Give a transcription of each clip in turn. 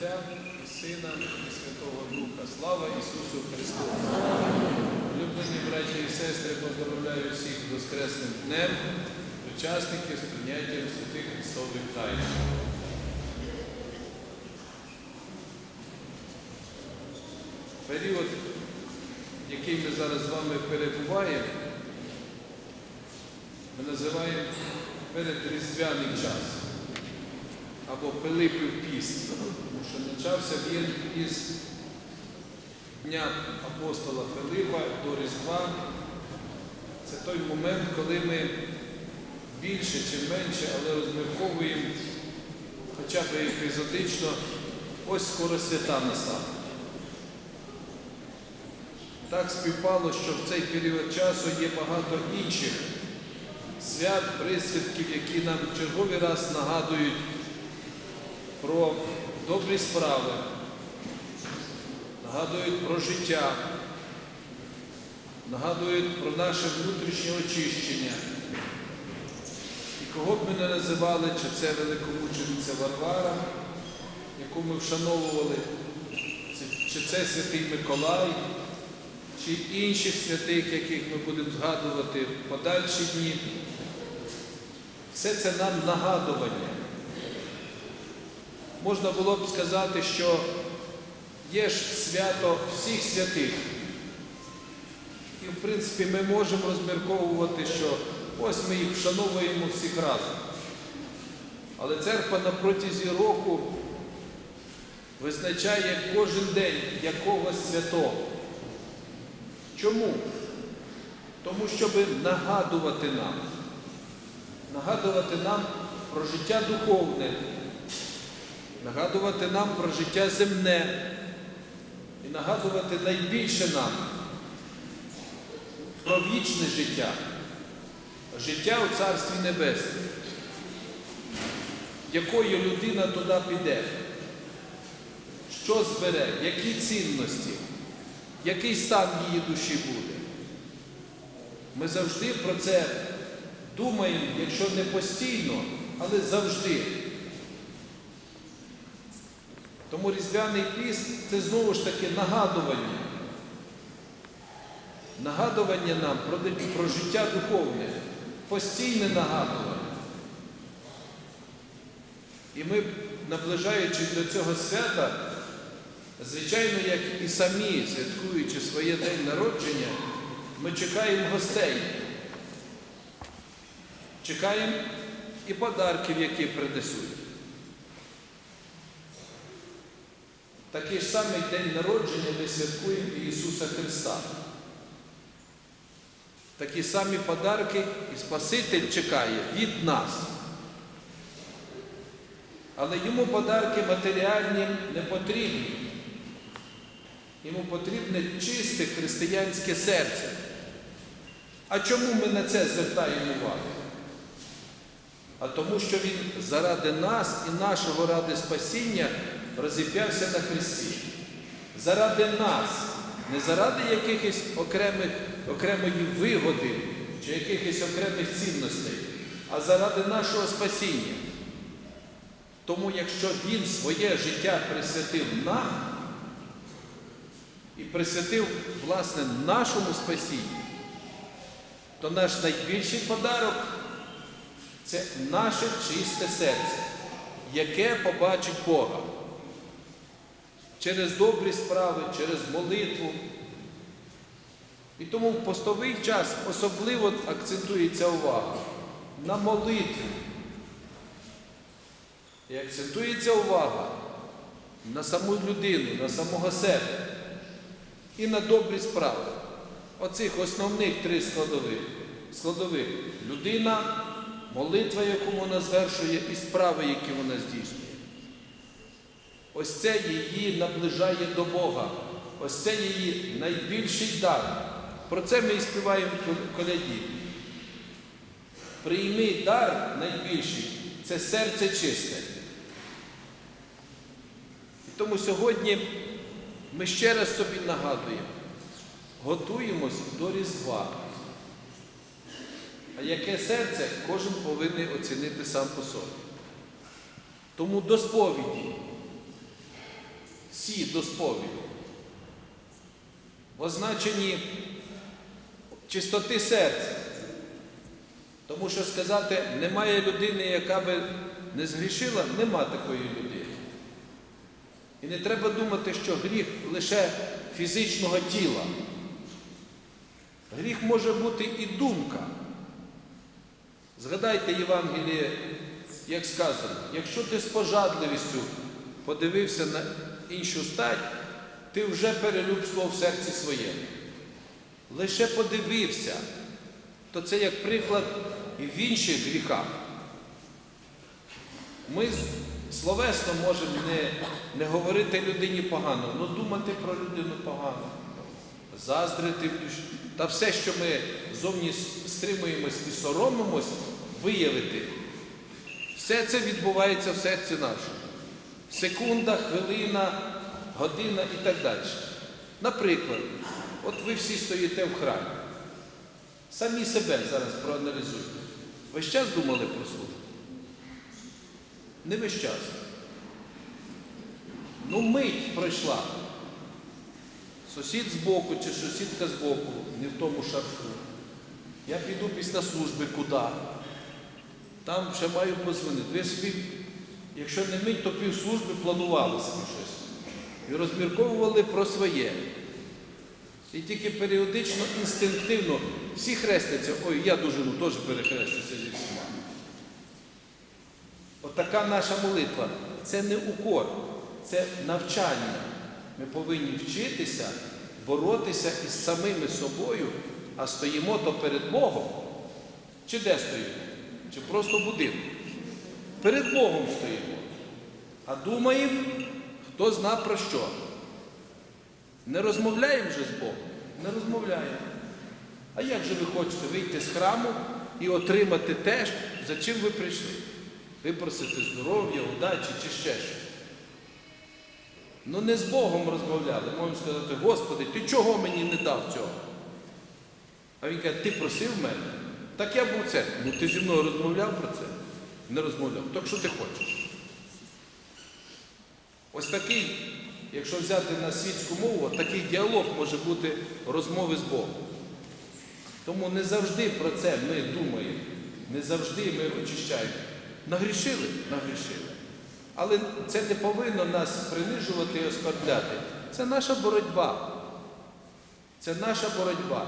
Отця і Сина і Святого Духа. Слава Ісусу Христу! Улюблені браті і сестри, поздоровляю всіх Воскресним днем, учасників з прийняттям святих Христових тайн. Період, який ми зараз з вами перебуваємо, ми називаємо передріздвяний час або Пилипів піст, тому що почався він із Дня апостола Филипа до Різдва. Це той момент, коли ми більше чи менше, але розмірковуємо хоча б епізодично, ось скоро свята настане. Так співпало, що в цей період часу є багато інших свят, присвятків, які нам черговий раз нагадують про добрі справи, нагадують про життя, нагадують про наше внутрішнє очищення. І кого б ми не називали, чи це великомучениця Варвара, яку ми вшановували, чи це святий Миколай, чи інших святих, яких ми будемо згадувати в подальші дні. Все це нам нагадування. Можна було б сказати, що є ж свято всіх святих. І, в принципі, ми можемо розмірковувати, що ось ми їх вшановуємо всіх разом. Але церква на протязі року визначає кожен день якогось святого. Чому? Тому щоб нагадувати нам, нагадувати нам про життя духовне, нагадувати нам про життя земне і нагадувати найбільше нам про вічне життя, життя у Царстві Небесному, якою людина туди піде, що збере, які цінності, який стан її душі буде. Ми завжди про це думаємо, якщо не постійно, але завжди. Тому Різдвяний піст це знову ж таки нагадування. Нагадування нам про, про життя духовне, постійне нагадування. І ми, наближаючись до цього свята, звичайно, як і самі, святкуючи своє день народження, ми чекаємо гостей. Чекаємо і подарків, які принесуть. Такий ж самий день народження ми святкуємо Ісуса Христа. Такі самі подарки і Спаситель чекає від нас. Але йому подарки матеріальні не потрібні. Йому потрібне чисте християнське серце. А чому ми на це звертаємо увагу? А тому, що Він заради нас і нашого ради спасіння розіп'явся на Христі. Заради нас, не заради якихось окремих, окремої вигоди чи якихось окремих цінностей, а заради нашого спасіння. Тому якщо Він своє життя присвятив нам і присвятив, власне, нашому спасінню, то наш найбільший подарок це наше чисте серце, яке побачить Бога. Через добрі справи, через молитву. І тому в постовий час особливо акцентується увага на молитву. І акцентується увага на саму людину, на самого себе і на добрі справи. Оцих основних три складових. складових. Людина, молитва, яку вона звершує, і справи, які вона здійснює. Ось це її наближає до Бога. Ось це її найбільший дар. Про це ми і співаємо в коляді. Прийми дар найбільший це серце чисте. І тому сьогодні ми ще раз собі нагадуємо, готуємось до Різдва. А яке серце кожен повинен оцінити сам по собі. Тому до сповіді всі до сповіді, в означенні чистоти серця. Тому що сказати, немає людини, яка би не згрішила, нема такої людини. І не треба думати, що гріх лише фізичного тіла. Гріх може бути і думка. Згадайте Євангеліє, як сказано, якщо ти з пожадливістю подивився на іншу стать, ти вже перелюбствував в серці своєму. Лише подивився, то це як приклад і в інших гріхах. Ми словесно можемо не, не говорити людині погано, але думати про людину погано, заздрити в душі. Та все, що ми зовні стримуємось і соромимось, виявити. Все це відбувається в серці нашому. Секунда, хвилина, година і так далі. Наприклад, от ви всі стоїте в храмі. Самі себе зараз проаналізуйте. Весь час думали про службу? Не весь час. Ну, мить пройшла. Сусід збоку чи сусідка збоку, не в тому шарфу. Я піду після служби куди? Там ще маю позвонити. Ви собі, якщо не мить, то півслужби планували собі щось. І розмірковували про своє. І тільки періодично, інстинктивно всі хрестяться, ой, я дуже ну, теж перехрещуся зі всіма. Отака наша молитва це не укор, це навчання. Ми повинні вчитися боротися із самими собою, а стоїмо то перед Богом. Чи де стоїмо? Чи просто в будинку? Перед Богом стоїмо. А думаємо, хто зна про що. Не розмовляємо вже з Богом? Не розмовляємо. А як же ви хочете вийти з храму і отримати те, за чим ви прийшли? Випросити здоров'я, удачі чи ще щось. Ну не з Богом розмовляли. Можемо сказати, Господи, ти чого мені не дав цього? А він каже, ти просив мене? Так я був церкві. Ну ти зі мною розмовляв про це? Не розмовляв. Так що ти хочеш? Ось такий, якщо взяти на світську мову, такий діалог може бути розмови з Богом. Тому не завжди про це ми думаємо, не завжди ми очищаємо. Нагрішили? Нагрішили. Але це не повинно нас принижувати і оскорбляти. Це наша боротьба. Це наша боротьба.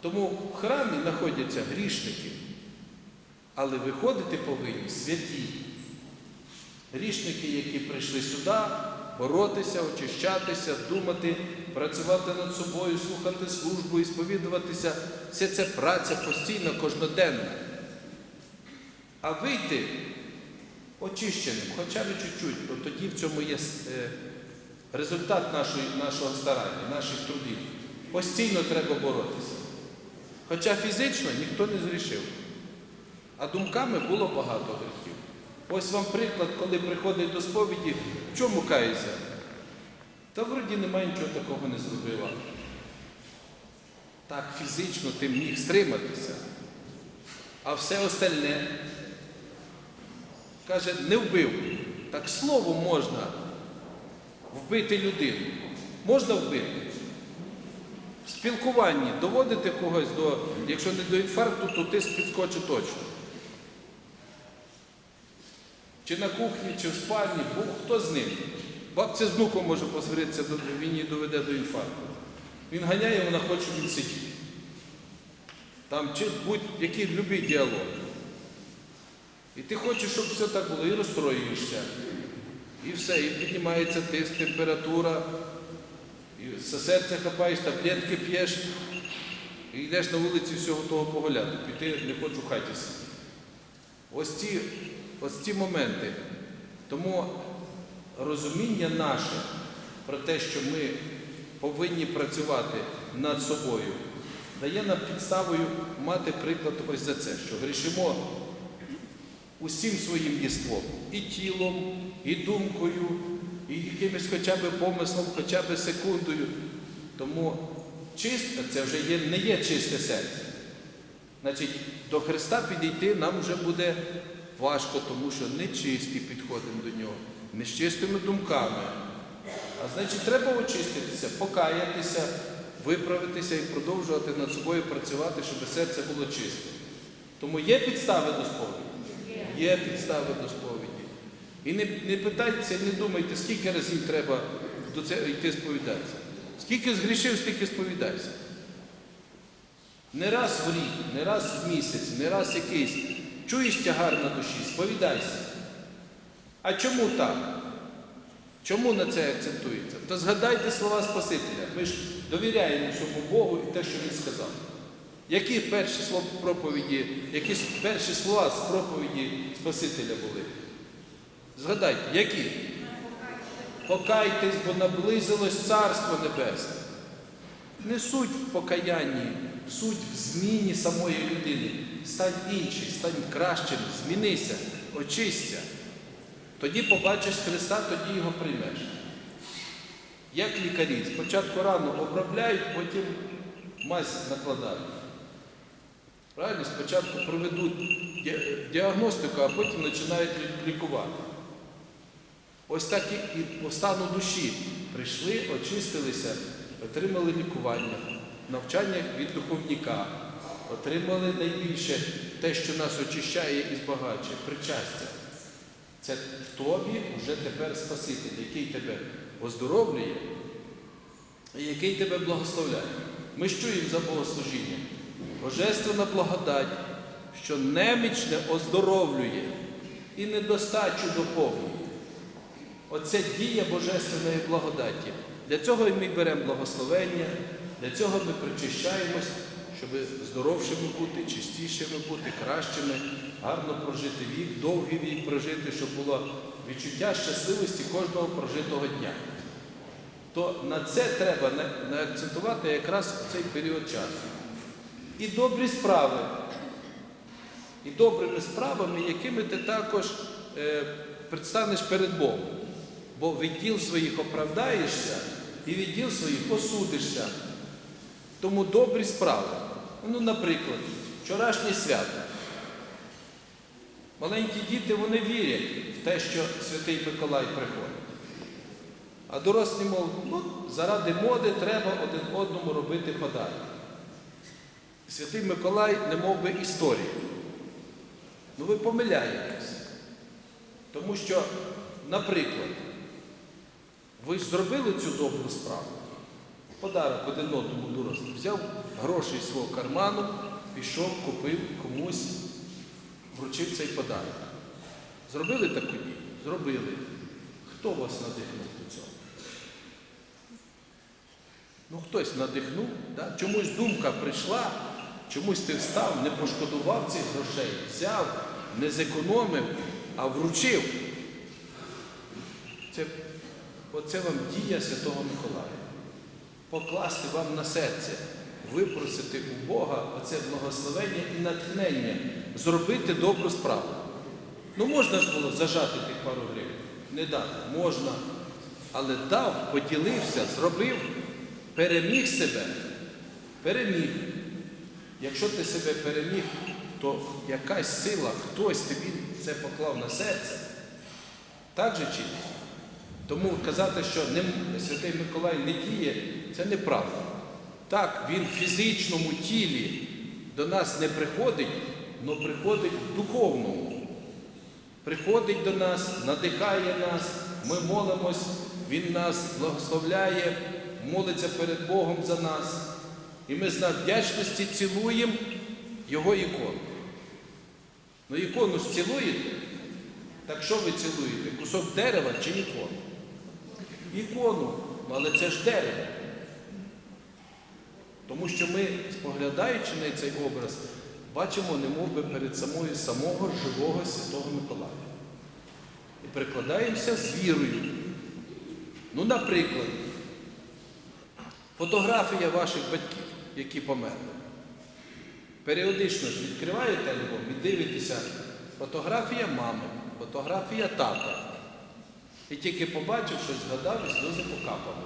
Тому в храмі знаходяться грішники, але виходити повинні святі. Грішники, які прийшли сюди, боротися, очищатися, думати, працювати над собою, слухати службу і сповідуватися. Все це праця постійна, кожноденна. А вийти очищеним, хоча б чуть-чуть, от тоді в цьому є е, результат нашої, нашого старання, наших трудів. Постійно треба боротися. Хоча фізично ніхто не зрішив. А думками було багато гріхів. Ось вам приклад, коли приходить до сповіді, в чому кається? Та вроді немає нічого такого не зробила. Так, фізично ти міг стриматися. А все остальне, каже, не вбив. Так словом можна вбити людину. Можна вбити. В спілкуванні доводити когось до, якщо не до інфаркту, то тиск підскочить точно. Чи на кухні, чи в спальні, Бог хто з ним. Бабця з внуком може посваритися, він її доведе до інфаркту. Він ганяє, вона хоче, він сидів. Там чи будь-який любий діалог. І ти хочеш, щоб все так було, і розстроюєшся. І все, і піднімається тиск, температура, і серце хапаєш, таблетки п'єш, і йдеш на вулиці всього того погуляти. Піти не хочу в хаті сидіти. Ось ці, ось ці моменти. Тому розуміння наше про те, що ми повинні працювати над собою, дає нам підставою мати приклад ось за це, що грішимо усім своїм єством, і тілом, і думкою, і якимось хоча б помислом, хоча б секундою. Тому чисте це вже є, не є чисте серце. Значить, до Христа підійти нам вже буде важко, тому що не чисті підходимо до нього, не з чистими думками. А значить, треба очиститися, покаятися, виправитися і продовжувати над собою працювати, щоб серце було чисте. Тому є підстави до сповіді? Є підстави до сповіді. І не, не питайтеся, не думайте, скільки разів треба до цього йти сповідатися. Скільки згрішив, стільки сповідайся. Не раз в рік, не раз в місяць, не раз якийсь. Чуєш тягар на душі, сповідайся. А чому так? Чому на це акцентується? То згадайте слова Спасителя. Ми ж довіряємо цьому Богу і те, що Він сказав. Які перші слова проповіді, які перші слова з проповіді Спасителя були? Згадайте, які? Покайтесь, бо наблизилось Царство Небесне. Не суть в покаянні, суть в зміні самої людини. Стань інший, стань кращим, змінися, очисться. Тоді побачиш Христа, тоді його приймеш. Як лікарі, спочатку рану обробляють, потім мазь накладають. Правильно, спочатку проведуть діагностику, а потім починають лікувати. Ось так і по стану душі прийшли, очистилися, отримали лікування, навчання від духовника, отримали найбільше те, що нас очищає і збагачує, причастя. Це в тобі вже тепер Спаситель, який тебе оздоровлює і який тебе благословляє. Ми чуємо за богослужіння. Божественна благодать, що немічне оздоровлює і недостачу доповнює. Оце дія Божественної благодаті. Для цього ми беремо благословення, для цього ми причищаємось, щоб здоровшими бути, чистішими бути, кращими, гарно прожити вік, довгий вік прожити, щоб було відчуття щасливості кожного прожитого дня. То на це треба наакцентувати якраз в цей період часу. І добрі справи. І добрими справами, якими ти також е, предстанеш перед Богом. Бо від діл своїх оправдаєшся і від діл своїх осудишся. Тому добрі справи. Ну, наприклад, вчорашнє свято. Маленькі діти вони вірять в те, що Святий Миколай приходить. А дорослі мов, ну, заради моди треба один одному робити подарунок. Святий Миколай не мов би історія. Ну ви помиляєтесь. Тому що, наприклад, ви ж зробили цю добру справу. Подарок один одному дорослим. Взяв гроші з свого карману, пішов, купив комусь, вручив цей подарок. Зробили таку дію? Зробили. Хто вас надихнув до цього? Ну, хтось надихнув, да? чомусь думка прийшла, чомусь ти встав, не пошкодував цих грошей, взяв, не зекономив, а вручив. Це, оце вам дія Святого Миколая. Покласти вам на серце, випросити у Бога оце благословення і натхнення, зробити добру справу. Ну можна ж було зажати тих пару гривень. Не дати, можна. Але дав, поділився, зробив, переміг себе. Переміг. Якщо ти себе переміг, то якась сила, хтось тобі це поклав на серце. Так же чи? Тому казати, що Святий Миколай не діє, це неправда. Так, він в фізичному тілі до нас не приходить, але приходить в духовному. Приходить до нас, надихає нас, ми молимось, Він нас благословляє, молиться перед Богом за нас. І ми з вдячності цілуємо Його ікону. Ну ікону ж цілуєте? Так що ви цілуєте? Кусок дерева чи ікону? Ікону, ну, але це ж дерево. Тому що ми, споглядаючи на цей образ, бачимо, немов би перед самою самого живого Святого Миколая. І прикладаємося з вірою. Ну, наприклад, фотографія ваших батьків, які померли. Періодично ж відкриваєте альбом і дивитеся фотографія мами, фотографія тата. І тільки побачив щось, згадав і сльози покапали.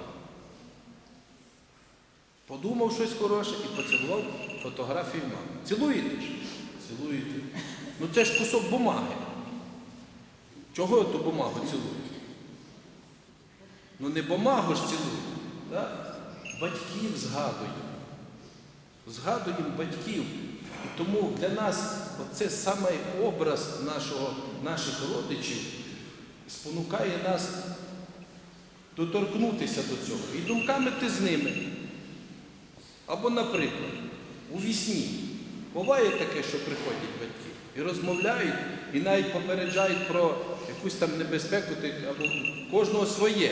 Подумав щось хороше і поцілував фотографію мами. Цілуєте ж? Цілуєте. Ну це ж кусок бумаги. Чого я ту бумагу цілую? Ну не бумагу ж цілуємо, да? батьків згадуємо. Згадуємо батьків. І тому для нас оце саме образ нашого, наших родичів спонукає нас доторкнутися до цього. І думками ти з ними. Або, наприклад, у вісні. Буває таке, що приходять батьки і розмовляють, і навіть попереджають про якусь там небезпеку, або кожного своє.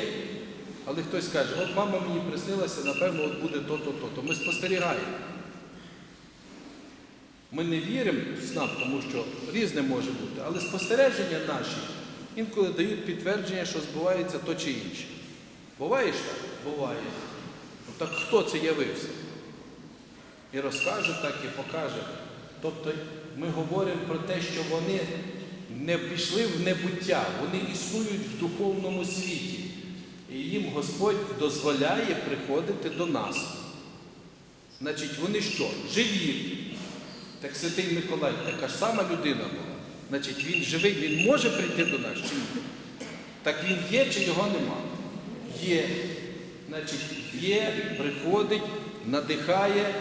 Але хтось каже, от мама мені приснилася, напевно, от буде то-то, то-то. Ми спостерігаємо. Ми не віримо снам, тому що різне може бути, але спостереження наші інколи дають підтвердження, що збувається то чи інше. Буває ж так? Буває. Ну так хто це явився? І розкаже так, і покаже. Тобто ми говоримо про те, що вони не пішли в небуття, вони існують в духовному світі. І їм Господь дозволяє приходити до нас. Значить, вони що? Живі. Так Святий Миколай, така ж сама людина була. Значить, він живий, він може прийти до нас чи ні? Так він є чи його нема? Є. Значить, є, приходить, надихає,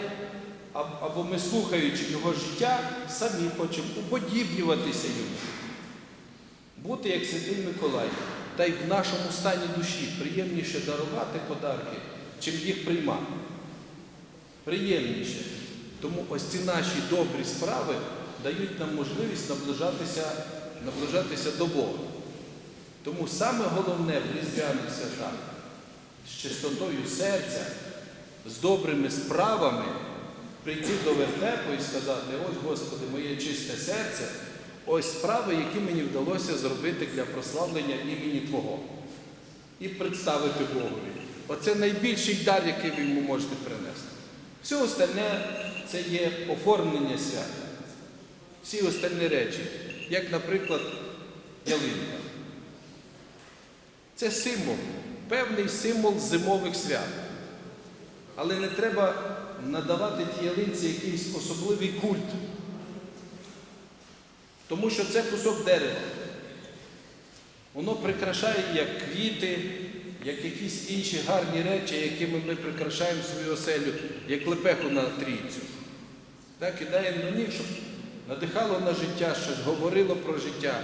або ми, слухаючи його життя, самі хочемо уподібнюватися йому. Бути як Святий Миколай. Та й в нашому стані душі приємніше дарувати подарки, чим їх приймати приємніше. Тому ось ці наші добрі справи дають нам можливість наближатися, наближатися до Бога. Тому саме головне в різдвяних святах з чистотою серця, з добрими справами прийти до вертепу і сказати, ось Господи, моє чисте серце, ось справи, які мені вдалося зробити для прославлення імені Твого. І представити Богові. Оце найбільший дар, який ви йому можете принести. Все остальне це є оформлення свята. Всі остальні речі, як, наприклад, ялинка. Це символ, певний символ зимових свят. Але не треба надавати тій ялинці якийсь особливий культ. Тому що це кусок дерева. Воно прикрашає як квіти, як якісь інші гарні речі, якими ми прикрашаємо свою оселю, як лепеху на трійцю. Так, кидаємо на них, щоб надихало на життя, щось говорило про життя.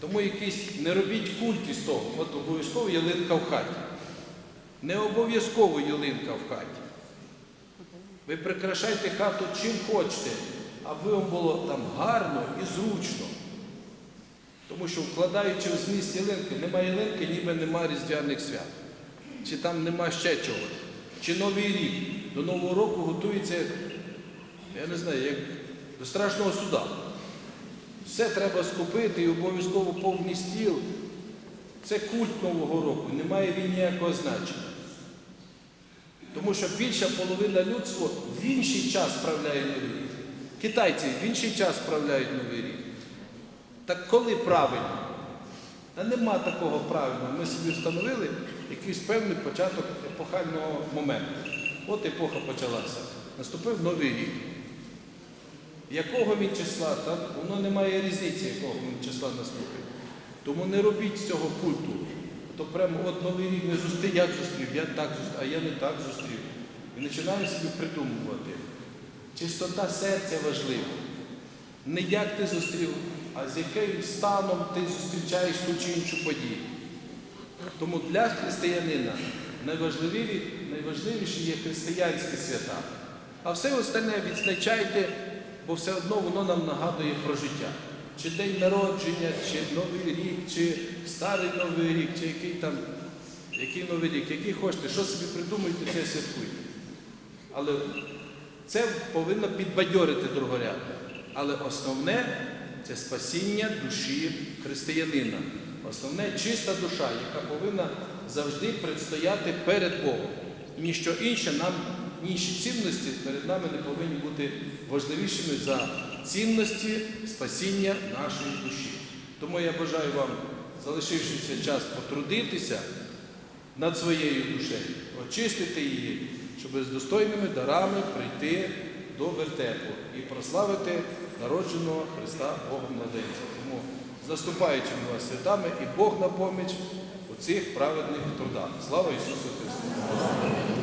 Тому якийсь не робіть культ із того. От обов'язково ялинка в хаті. Не обов'язково ялинка в хаті. Ви прикрашайте хату чим хочете, аби вам було там гарно і зручно. Тому що вкладаючи в зміст ялинки, немає ялинки, ніби нема різдвяних свят. Чи там нема ще чогось. Чи Новий рік. До Нового року готується, я не знаю, як до страшного суда. Все треба скупити і обов'язково повний стіл. Це культ Нового року, немає він ніякого значення. Тому що більша половина людства в інший час справляє новий рік. Китайці в інший час справляють новий рік. Так коли правильно? Та нема такого правильного. Ми собі встановили якийсь певний початок епохального моменту. От епоха почалася. Наступив новий рік. Якого він числа, там воно не має різниці, якого він числа наступить. Тому не робіть цього культу. То прямо от новий рік не зустрів, як зустрів, я так зустрів, а я не так зустрів. І починаю собі придумувати. Чистота серця важлива. Не як ти зустрів, а з яким станом ти зустрічаєш ту чи іншу подію. Тому для християнина найважливіші є християнські свята. А все остальне відзначайте, бо все одно воно нам нагадує про життя. Чи день народження, чи Новий рік, чи старий Новий рік, чи який там, який Новий рік, який хочете, що собі придумуєте, це святкуйте. Але це повинно підбадьорити другорядне. Але основне це спасіння душі християнина. Основне чиста душа, яка повинна завжди предстояти перед Богом. Ніщо інше нам, інші цінності перед нами не повинні бути важливішими за цінності спасіння нашої душі. Тому я бажаю вам, залишившися час, потрудитися над своєю душею, очистити її, щоб з достойними дарами прийти до вертепу і прославити народженого Христа Бога младенця. Тому з наступаючими вас святами і Бог на поміч у цих праведних трудах. Слава Ісусу Христу!